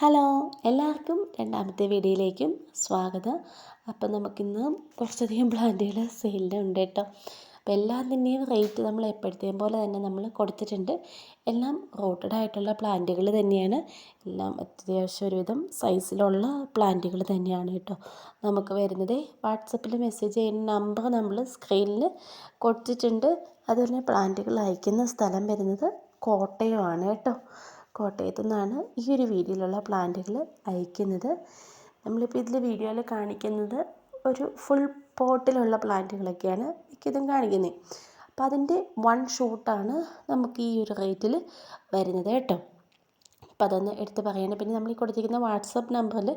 Hello എല്ലാവർക്കും രണ്ടാമത്തെ വീഡിയോയിലേക്കും സ്വാഗതം. അപ്പം നമുക്കിന്ന് കുറച്ചധികം പ്ലാന്റുകൾ സെയിലുണ്ട് കേട്ടോ. അപ്പോൾ എല്ലാത്തിന്റെയും റേറ്റ് നമ്മൾ എപ്പോഴത്തെയും പോലെ തന്നെ നമ്മൾ കൊടുത്തിട്ടുണ്ട്. എല്ലാം റോട്ടഡ് ആയിട്ടുള്ള പ്ലാന്റുകൾ തന്നെയാണ്. എല്ലാം അത്യാവശ്യം ഒരുവിധം സൈസിലുള്ള പ്ലാന്റുകൾ തന്നെയാണ് കേട്ടോ. നമുക്ക് വരുന്നത് വാട്സപ്പിൽ മെസ്സേജ് ചെയ്യുന്ന നമ്പർ നമ്മൾ സ്ക്രീനിൽ കൊടുത്തിട്ടുണ്ട്. അതുപോലെ പ്ലാന്റുകൾ അയക്കുന്ന സ്ഥലം വരുന്നത് കോട്ടയമാണ് കേട്ടോ. കോട്ടയത്തു നിന്നാണ് ഈ ഒരു വീഡിയോയിലുള്ള പ്ലാന്റുകൾ അയക്കുന്നത്. നമ്മളിപ്പോൾ ഇതിൽ വീഡിയോയിൽ കാണിക്കുന്നത് ഒരു ഫുൾ പോട്ടിലുള്ള പ്ലാന്റുകളൊക്കെയാണ് മിക്കതും കാണിക്കുന്നത്. അപ്പോൾ അതിന്റെ വൺ ഷൂട്ടാണ് നമുക്ക് ഈ ഒരു റേറ്റിൽ വരുന്നത് കേട്ടോ. അപ്പോൾ അതൊന്ന് എടുത്ത് പറയണം. പിന്നെ നമ്മൾ ഈ കൊടുത്തിരിക്കുന്ന വാട്സപ്പ് നമ്പറിൽ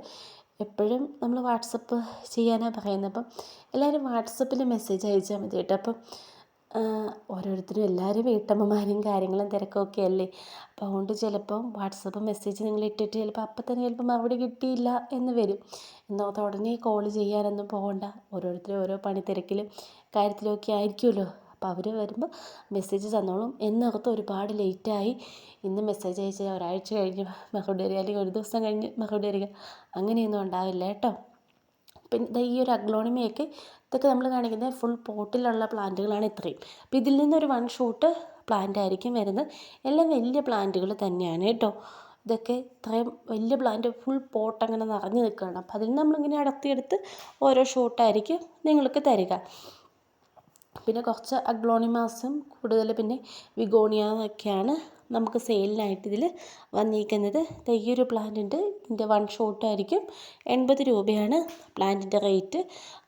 എപ്പോഴും നമ്മൾ വാട്സപ്പ് ചെയ്യാനാണ് പറയുന്നത്. അപ്പം എല്ലാവരും വാട്സപ്പിൽ മെസ്സേജ് അയച്ചാൽ മതി കേട്ടോ. അപ്പം ഓരോരുത്തരും എല്ലാവരും വീട്ടമ്മമാരും കാര്യങ്ങളും തിരക്കൊക്കെ അല്ലേ? അപ്പോൾ അതുകൊണ്ട് ചിലപ്പം വാട്സപ്പ് മെസ്സേജ് നിങ്ങൾ ഇട്ടിട്ട് ചിലപ്പോൾ അപ്പം തന്നെ ചിലപ്പോൾ മറുപടി കിട്ടിയില്ല എന്ന് വരും. എന്നാൽ ഉടനെ കോൾ ചെയ്യാനൊന്നും പോകണ്ട. ഓരോരുത്തരും ഓരോ പണി തിരക്കിലും കാര്യത്തിലൊക്കെ ആയിരിക്കുമല്ലോ. അപ്പോൾ അവർ വരുമ്പോൾ മെസ്സേജ് തന്നോളും. എന്നകത്ത് ഒരുപാട് ലേറ്റായി ഇന്ന് മെസ്സേജ് അയച്ചാൽ ഒരാഴ്ച കഴിഞ്ഞ് മറുപടി വരിക അല്ലെങ്കിൽ ഒരു ദിവസം കഴിഞ്ഞ് മറുപടി വരിക അങ്ങനെയൊന്നും ഉണ്ടാവില്ല കേട്ടോ. പിന്നെ ഈ ഒരു അഗ്ലോണിമയൊക്കെ ഇതൊക്കെ നമ്മൾ കാണിക്കുന്നത് ഫുൾ പോട്ടിലുള്ള പ്ലാന്റുകളാണ് ഇത്രയും. അപ്പോൾ ഇതിൽ നിന്നൊരു വൺ ഷൂട്ട് പ്ലാന്റ് ആയിരിക്കും വരുന്നത്. എല്ലാം വലിയ പ്ലാന്റുകൾ തന്നെയാണ് കേട്ടോ. ഇതൊക്കെ ഇത്രയും വലിയ പ്ലാന്റ് ഫുൾ പോട്ട് അങ്ങനെ നിറഞ്ഞു നിൽക്കുകയാണ്. അപ്പോൾ അതിൽ നമ്മളിങ്ങനെ അടർത്തിയെടുത്ത് ഓരോ ഷൂട്ടായിരിക്കും നിങ്ങൾക്ക് തരിക. പിന്നെ കുറച്ച് അഗ്ലോണിമാസും കൂടുതൽ പിന്നെ വിഗോണിയ എന്നൊക്കെയാണ് നമുക്ക് സെയിലിനായിട്ട് ഇതിൽ വന്നിരിക്കുന്നത്. തയ്യൊരു ഒരു പ്ലാന്റ് ഉണ്ട്. ഇതിന്റെ വൺ ഷോട്ടായിരിക്കും എൺപത് രൂപയാണ് പ്ലാന്റിന്റെ റേറ്റ്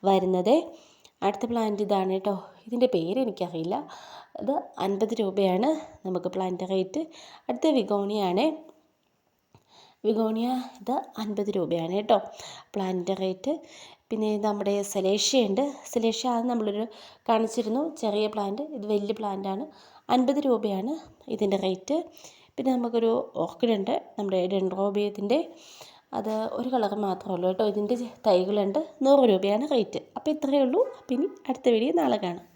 വരുന്നത്. അടുത്ത പ്ലാന്റ് ഇതാണ് കേട്ടോ. ഇതിന്റെ പേര് എനിക്കറിയില്ല. അത് അൻപത് രൂപയാണ് നമുക്ക് പ്ലാന്റ് റേറ്റ് അടുത്ത വിഗോണിയാണ്. വിഗോണിയ ഇത് അൻപത് രൂപയാണ് കേട്ടോ പ്ലാന്റിന്റെ റേറ്റ് പിന്നെ നമ്മുടെ സലേഷ്യ ഉണ്ട്. സെലേഷ്യ അത് നമ്മളൊരു കാണിച്ചിരുന്നു. ചെറിയ പ്ലാന്റ് ഇത് വലിയ പ്ലാന്റാണ് അൻപത് രൂപയാണ് ഇതിന്റെ റേറ്റ്. പിന്നെ നമുക്കൊരു ഓർക്കിഡ് ഉണ്ട് നമ്മുടെ ഡെൻഡ്രോബിയത്തിന്റെ. അത് ഒരു കളർ മാത്രമേ ഉള്ളൂ കേട്ടോ. ഇതിന്റെ തൈകളുണ്ട് നൂറ് രൂപയാണ് റേറ്റ്. അപ്പോൾ ഇത്രയേ ഉള്ളൂ. അപ്പം ഇനി അടുത്ത വീഡിയോ നാളെ കാണാം.